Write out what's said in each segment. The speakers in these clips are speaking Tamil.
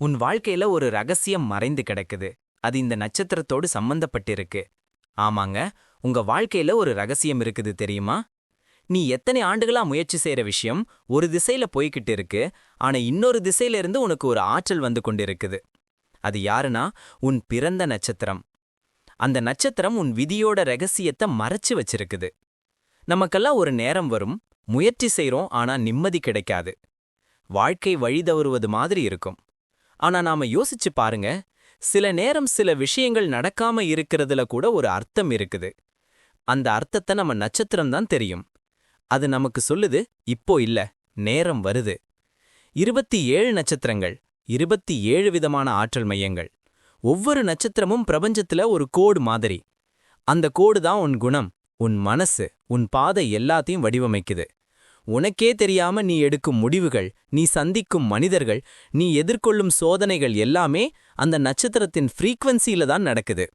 உன் வாழ்க்கையில ஒரு ரகசியம் மறைந்து கிடக்குது. அது இந்த நட்சத்திரத்தோடு சம்பந்தப்பட்டிருக்கு. ஆமாங்க உங்க வாழ்க்கையில ஒரு ரகசியம் இருக்குது தெரியுமா? நீ எத்தனை ஆண்டுகளா முயற்சி செய்யற விஷயம் ஒரு திசையில போய்கிட்டு இருக்கு ஆனா இன்னொரு திசையில இருந்து உனக்கு ஒரு ஆற்றல் வந்து கொண்டிருக்குது. அது யாருனா உன் பிறந்த நட்சத்திரம். அந்த நட்சத்திரம் உன் விதியோட ரகசியத்தை மறைச்சு வச்சிருக்குது. நமக்கெல்லாம் ஒரு நேரம் வரும் முயற்சி செய்றோம் ஆனா நிம்மதி கிடைக்காது. வாழ்க்கை வழி தவறுவது மாதிரி இருக்கும். ஆனா நாம யோசிச்சு பாருங்க சில நேரம் சில விஷயங்கள் நடக்காம இருக்கிறதுல கூட ஒரு அர்த்தம் இருக்குது. அந்த அர்த்தத்தை நம்ம நட்சத்திரம் தான் தெரியும். அது நமக்கு சொல்லுது இப்போ இல்ல நேரம் வருது. இருபத்தி ஏழு நட்சத்திரங்கள் இருபத்தி ஏழு விதமான ஆற்றல் மையங்கள். ஒவ்வொரு நட்சத்திரமும் பிரபஞ்சத்துல ஒரு கோடு மாதிரி. அந்த கோடு தான் உன் குணம் உன் மனசு உன் பாதை எல்லாத்தையும் வடிவமைக்குது. உனக்கே தெரியாம நீ எடுக்கும் முடிவுகள் நீ சந்திக்கும் மனிதர்கள் நீ எதிர்கொள்ளும் சோதனைகள் எல்லாமே அந்த நட்சத்திரத்தின் ஃப்ரீக்வன்சியில தான் நடக்குது.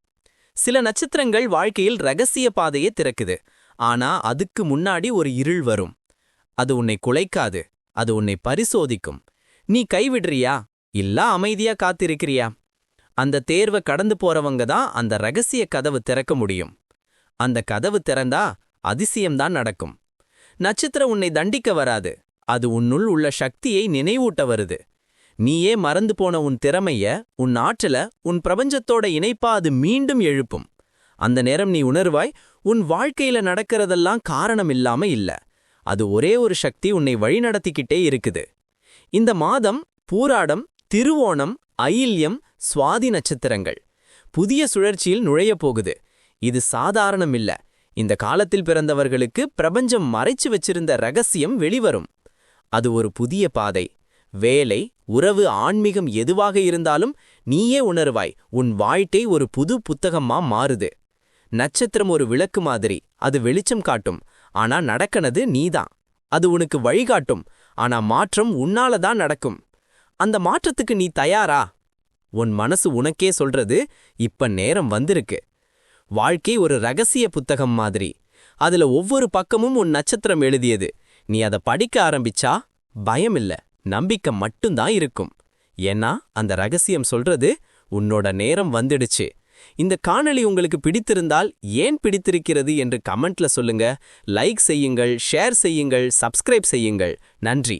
சில நட்சத்திரங்கள் வாழ்க்கையில் ரகசிய பாதையே திறக்குது. ஆனா அதுக்கு முன்னாடி ஒரு இருள் வரும். அது உன்னை குலைக்காது அது உன்னை பரிசோதிக்கும். நீ கைவிடுறியா? இல்ல அமைதியா காத்திருக்கிறியா? அந்த தேர்வை கடந்து போறவங்க தான் அந்த ரகசிய கதவு திறக்க முடியும். அந்த கதவு திறந்தா அதிசயம்தான் நடக்கும். நட்சத்திரம் உன்னை தண்டிக்க வராது. அது உன்னுள் உள்ள சக்தியை நினைவூட்ட வருது. நீயே மறந்து போன உன் திறமைய உன் ஆற்றல உன் பிரபஞ்சத்தோட இணைப்பா அது மீண்டும் எழுப்பும். அந்த நேரம் நீ உணர்வாய் உன் வாழ்க்கையில நடக்கிறதெல்லாம் காரணம் இல்லாம இல்ல. அது ஒரே ஒரு சக்தி உன்னை வழிநடத்திக்கிட்டே இருக்குது. இந்த மாதம் பூராடம் திருவோணம் அயில்யம் சுவாதி நட்சத்திரங்கள். புதிய சுழற்சியில் நுழையப் போகுது. இது சாதாரணம் இல்ல இந்த காலத்தில் பிறந்தவர்களுக்கு பிரபஞ்சம் மறைச்சு வச்சிருந்த ரகசியம் வெளிவரும். அது ஒரு புதிய பாதை. வேலை உறவு ஆன்மீகம் எதுவாக இருந்தாலும் நீயே உணர்வாய் உன் வாழ்க்கை ஒரு புது புத்தகமா மாறுது. நட்சத்திரம் ஒரு விளக்கு மாதிரி அது வெளிச்சம் காட்டும். ஆனா நடக்கனது நீதான். அது உனக்கு வழிகாட்டும் ஆனா மாற்றம் உன்னால தான் நடக்கும். அந்த மாற்றத்துக்கு நீ தயாரா? உன் மனசு உனக்கே சொல்றது இப்ப நேரம் வந்திருக்கு. வாழ்க்கை ஒரு ரகசிய புத்தகம் மாதிரி. அதுல ஒவ்வொரு பக்கமும் உன் நட்சத்திரம் எழுதியது. நீ அதை படிக்க ஆரம்பிச்சா பயம் இல்ல நம்பிக்கை மட்டும்தான் இருக்கும். ஏன்னா அந்த ரகசியம் சொல்றது உன்னோட நேரம் வந்துடுச்சு. இந்த காணொளி உங்களுக்கு பிடித்திருந்தால் ஏன் பிடித்திருக்கிறது என்று கமெண்ட்ல சொல்லுங்க. லைக் செய்யுங்கள் ஷேர் செய்யுங்கள் சப்ஸ்கிரைப் செய்யுங்கள். நன்றி.